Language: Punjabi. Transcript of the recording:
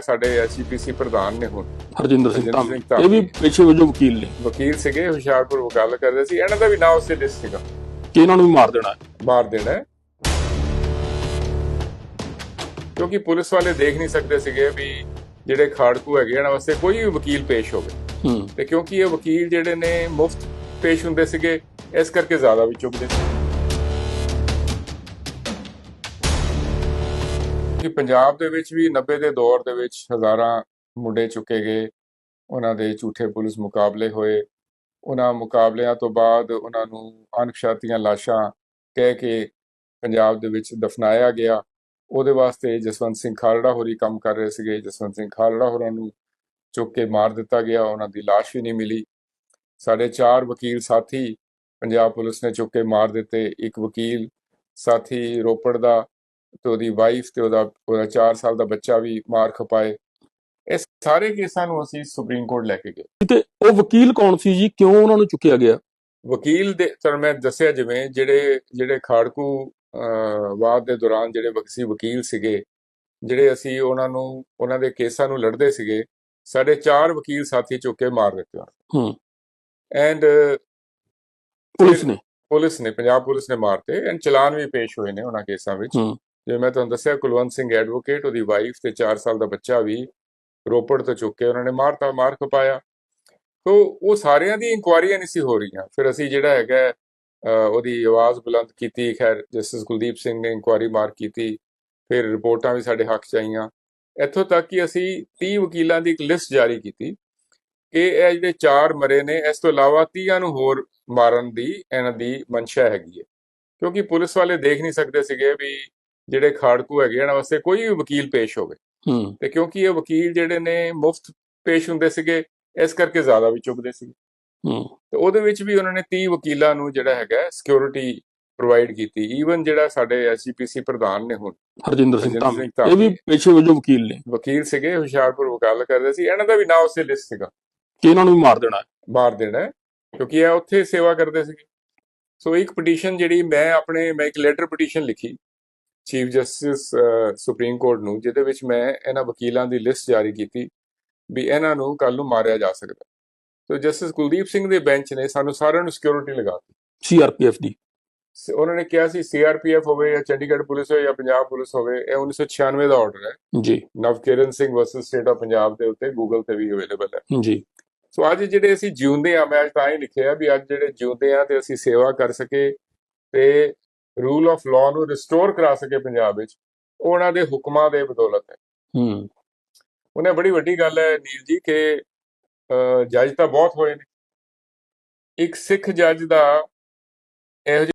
ਸਾਡੇ ਐਸਜੀਪੀਸੀ ਪ੍ਰਧਾਨ ਨੇ ਹੁਣ। ਹਰਜਿੰਦਰ ਸਿੰਘ ਧਾਮੀ। ਇਹ ਵੀ ਪੇਸ਼ੇ ਵਜੋਂ ਵਕੀਲ ਨੇ। ਵਕੀਲ ਸੀਗੇ ਹੁਸ਼ਿਆਰਪੁਰ ਵਕਾਲਤ ਕਰਦੇ ਸੀ। ਇਹਨਾਂ ਦਾ ਵੀ ਨਾਂ ਉਸੇ ਲਿਸਟ ਸੀਗਾ। ਕਿ ਇਹਨਾਂ ਨੂੰ ਵੀ ਮਾਰ ਦੇਣਾ। ਮਾਰ ਦੇਣਾ। ਕਿਉਂਕਿ ਪੁਲਿਸ ਵਾਲੇ ਦੇਖ ਨਹੀਂ ਸਕਦੇ ਸੀਗੇ ਵੀ ਜਿਹੜੇ ਖਾੜਕੂ ਹੈਗੇ ਇਹਨਾਂ ਵਾਸਤੇ ਕੋਈ ਵੀ ਵਕੀਲ ਪੇਸ਼ ਹੋਵੇ। ਤੇ ਕਿਉਂਕਿ ਇਹ ਵਕੀਲ ਜਿਹੜੇ ਨੇ ਮੁਫਤ ਪੇਸ਼ ਹੁੰਦੇ ਸੀਗੇ ਇਸ ਕਰਕੇ ਜ਼ਿਆਦਾ ਵੀ ਚੁੱਕਦੇ ਸੀ। ਕਿ ਪੰਜਾਬ ਦੇ ਵਿੱਚ ਵੀ 90 ਦੇ ਦੌਰ ਦੇ ਵਿੱਚ ਹਜ਼ਾਰਾਂ ਮੁੰਡੇ ਚੁੱਕੇ ਗਏ। ਉਹਨਾਂ ਦੇ ਝੂਠੇ ਪੁਲਿਸ ਮੁਕਾਬਲੇ ਹੋਏ। ਉਹਨਾਂ ਮੁਕਾਬਲਿਆਂ ਤੋਂ ਬਾਅਦ ਉਹਨਾਂ ਨੂੰ ਅਣਪਛਾਤੀਆਂ ਲਾਸ਼ਾਂ ਕਹਿ ਕੇ ਪੰਜਾਬ ਦੇ ਵਿੱਚ ਦਫਨਾਇਆ ਗਿਆ। ਉਹਦੇ ਵਾਸਤੇ ਜਸਵੰਤ ਸਿੰਘ ਖਾਲੜਾ ਹੋਰੀ ਕੰਮ ਕਰ ਰਹੇ ਸੀਗੇ। ਜਸਵੰਤ ਸਿੰਘ ਖਾਲੜਾ ਹੋਰਾਂ ਨੂੰ ਚੁੱਕ ਕੇ ਮਾਰ ਦਿੱਤਾ ਗਿਆ। ਉਹਨਾਂ ਦੀ ਲਾਸ਼ ਵੀ ਨਹੀਂ ਮਿਲੀ। ਸਾਡੇ ਚਾਰ ਵਕੀਲ ਸਾਥੀ ਪੰਜਾਬ ਪੁਲਿਸ ਨੇ ਚੁੱਕ ਕੇ ਮਾਰ ਦਿੱਤੇ। ਇੱਕ ਵਕੀਲ ਸਾਥੀ ਰੋਪੜ ਦਾ ਤੇ ਉਹਦੀ ਵਾਈਫ ਤੇ ਉਹਦਾ ਉਹਦਾ 4 ਸਾਲ ਦਾ ਬੱਚਾ ਵੀ ਮਾਰ ਖਪਾਏ। ਇਸ ਸਾਰੇ ਕੇਸਾਂ ਨੂੰ ਅਸੀਂ ਸੁਪਰੀਮ ਕੋਰਟ ਲੈ ਕੇ ਗਏ। ਤੇ ਉਹ ਵਕੀਲ ਕੌਣ ਸੀ ਜੀ? ਕਿਉਂ ਉਹਨਾਂ ਨੂੰ ਚੁੱਕਿਆ ਗਿਆ? ਵਕੀਲ ਦੇ ਚਲ ਮੈਂ ਦੱਸਿਆ ਜਿਵੇਂ ਜਿਹੜੇ ਜਿਹੜੇ ਖਾੜਕੂ ਵਾਦ ਦੇ ਦੌਰਾਨ ਜਿਹੜੇ ਵਕਸੀ ਵਕੀਲ ਸੀਗੇ ਜਿਹੜੇ ਅਸੀਂ ਉਹਨਾਂ ਨੂੰ ਉਹਨਾਂ ਦੇ ਕੇਸਾਂ ਨੂੰ ਲੜਦੇ ਸੀਗੇ ਸਾਡੇ ਚਾਰ ਵਕੀਲ ਸਾਥੀ ਚੁੱਕ ਕੇ ਮਾਰ ਦਿੱਤੇ ਹੂੰ। ਐਂਡ ਪੁਲਿਸ ਨੇ? ਪੁਲਿਸ ਨੇ ਪੰਜਾਬ ਪੁਲਿਸ ਨੇ ਮਾਰਤੇ ਐਂਡ ਚਲਾਨ ਵੀ ਪੇਸ਼ ਹੋਏ ਨੇ ਉਹਨਾਂ ਕੇਸਾਂ ਵਿੱਚ। ਹੂੰ। ਜਿਵੇਂ ਮੈਂ ਤੁਹਾਨੂੰ ਦੱਸਿਆ, ਕੁਲਵੰਤ ਸਿੰਘ ਐਡਵੋਕੇਟ ਉਹਦੀ ਵਾਈਫ ਤੇ 4 ਸਾਲ ਦਾ ਬੱਚਾ ਵੀ ਰੋਪੜ ਤੋਂ ਚੁੱਕ ਕੇ ਉਹਨਾਂ ਨੇ ਮਾਰਤਾ ਮਾਰ ਖਪਾਇਆ। ਤੋ ਉਹ ਸਾਰਿਆਂ ਦੀ ਇਨਕੁਆਰੀਆਂ ਨਹੀਂ ਸੀ ਹੋ ਰਹੀਆਂ। ਫਿਰ ਅਸੀਂ ਜਿਹੜਾ ਹੈਗਾ ਉਹਦੀ ਆਵਾਜ਼ ਬੁਲੰਦ ਕੀਤੀ। ਖੈਰ ਜਸਟਿਸ ਕੁਲਦੀਪ ਸਿੰਘ ਨੇ ਇਨਕੁਆਰੀ ਮਾਰ ਕੀਤੀ। ਫਿਰ ਰਿਪੋਰਟਾਂ ਵੀ ਸਾਡੇ ਹੱਕ ਚ ਆਈਆਂ। ਇੱਥੋਂ ਤੱਕ ਕਿ ਅਸੀਂ 30 ਵਕੀਲਾਂ ਦੀ ਇੱਕ ਲਿਸਟ ਜਾਰੀ ਕੀਤੀ ਕਿ ਇਹ ਜਿਹੜੇ ਚਾਰ ਮਰੇ ਨੇ, ਇਸ ਤੋਂ ਇਲਾਵਾ 30 ਨੂੰ ਹੋਰ ਮਾਰਨ ਦੀ, ਇਹਨਾਂ ਦੀ ਮਨਸ਼ਾ ਹੈਗੀ ਹੈ। ਕਿਉਂਕਿ ਪੁਲਿਸ ਵਾਲੇ ਦੇਖ ਨਹੀਂ ਸਕਦੇ ਸੀਗੇ ਵੀ ਜਿਹੜੇ ਖਾੜਕੂ ਹੈਗੇ ਇਹਨਾਂ ਵਾਸਤੇ ਕੋਈ ਵੀ ਵਕੀਲ ਪੇਸ਼ ਹੋਵੇ। ਹੂੰ। ਤੇ ਕਿਉਂਕਿ ਇਹ ਵਕੀਲ ਜਿਹੜੇ ਨੇ ਮੁਫਤ ਪੇਸ਼ ਹੁੰਦੇ ਸੀਗੇ ਇਸ ਕਰਕੇ ਜ਼ਿਆਦਾ ਵੀ ਚੁੱਕਦੇ ਸੀ ਹੂੰ। ਤੇ ਉਹਦੇ ਵਿੱਚ ਵੀ ਉਹਨਾਂ ਨੇ 30 ਵਕੀਲਾਂ ਨੂੰ ਜਿਹੜਾ ਹੈਗਾ ਸਿਕਿਉਰਿਟੀ ਪ੍ਰੋਵਾਈਡ ਕੀਤੀ। ਈਵਨ ਜਿਹੜਾ ਸਾਡੇ ਐਸਜੀਪੀਸੀ ਪ੍ਰਧਾਨ ਨੇ ਹੁਣ ਹਰਜਿੰਦਰ ਸਿੰਘ ਧਾਮੀ। ਇਹ ਵੀ ਪੇਸ਼ੇ ਵਜੋਂ ਵਕੀਲ ਨੇ। ਵਕੀਲ ਸੀਗੇ ਹੁਸ਼ਿਆਰਪੁਰ ਵਕਾਲਤ ਕਰਦੇ ਸੀ। ਇਹਨਾਂ ਦਾ ਵੀ ਨਾਂ ਉਸੇ ਲਿਸਟ ਸੀਗਾ। ਕਿ ਇਹਨਾਂ ਨੂੰ ਵੀ ਮਾਰ ਦੇਣਾ। ਮਾਰ ਦੇਣਾ ਕਿਉਂਕਿ ਇਹ ਉੱਥੇ ਸੇਵਾ ਕਰਦੇ ਸੀਗੇ। ਸੋ ਇੱਕ ਪਟੀਸ਼ਨ ਜਿਹੜੀ ਮੈਂ ਆਪਣੇ ਮੈਂ ਇੱਕ ਲੈਟਰ ਪਟੀਸ਼ਨ ਲਿਖੀ। ਚੀਫ ਜਸਟਿਸ ਸੁਪਰੀਮ ਕੋਰਟ ਨੂੰ ਜਿਹਦੇ ਵਿੱਚ ਮੈਂ ਇਹਨਾਂ ਵਕੀਲਾਂ ਦੀ ਲਿਸਟ ਜਾਰੀ ਕੀਤੀ ਵੀ ਇਹਨਾਂ ਨੂੰ ਕੱਲ ਨੂੰ ਮਾਰਿਆ ਜਾ ਸਕਦਾ। ਸੋ ਜਸਟਿਸ ਕੁਲਦੀਪ ਸਿੰਘ ਦੇ ਬੈਂਚ ਨੇ ਸਾਨੂੰ ਸਾਰਿਆਂ ਨੂੰ ਸਿਕਿਉਰਿਟੀ ਲਗਾਤੀ ਸੀਆਰਪੀਐਫ ਦੀ। ਸ- ਉਹਨਾਂ ਨੇ ਕਿਹਾ ਸੀ ਸੀਆਰਪੀਐਫ ਹੋਵੇ ਜਾਂ ਚੰਡੀਗੜ੍ਹ ਪੁਲਿਸ ਹੋਵੇ ਜਾਂ ਪੰਜਾਬ ਪੁਲਿਸ ਹੋਵੇ ਇਹ 1996 ਦਾ ਆਰਡਰ ਹੈ। ਜੀ। Navkiran Singh versus state of Punjab ਦੇ ਉੱਤੇ ਗੂਗਲ ਤੇ ਵੀ ਅਵੇਲੇਬਲ ਹੈ। ਜੀ। ਸੋ ਅੱਜ ਜਿਹੜੇ ਅਸੀਂ ਜਿਉਂਦੇ ਆ ਮੈਂ ਅੱਜ ਤਾਂ ਹੀ ਲਿਖਿਆ ਵੀ ਅੱਜ ਜਿਹੜੇ ਜਿਉਂਦੇ ਆ ਤੇ ਅਸੀਂ ਸੇਵਾ ਕਰ ਸਕੇ ਤੇ ਰੂਲ ਆਫ ਲਾਅ ਨੂੰ ਰਿਸਟੋਰ ਕਰਾ ਸਕੇ ਪੰਜਾਬ ਵਿੱਚ ਉਹ ਉਹਨਾਂ ਦੇ ਹੁਕਮਾਂ ਦੇ ਬਦੌਲਤ ਹੈ। ਹੂੰ। ਉਹਨੇ ਬੜੀ ਵੱਡੀ ਗੱਲ ਹੈ ਨੀਲ ਜੀ ਕਿ ਜੱਜ ਤਾਂ ਬਹੁਤ ਹੋਏ ਨੇ। ਇੱਕ ਸਿੱਖ ਜੱਜ ਦਾ ਇਹੋ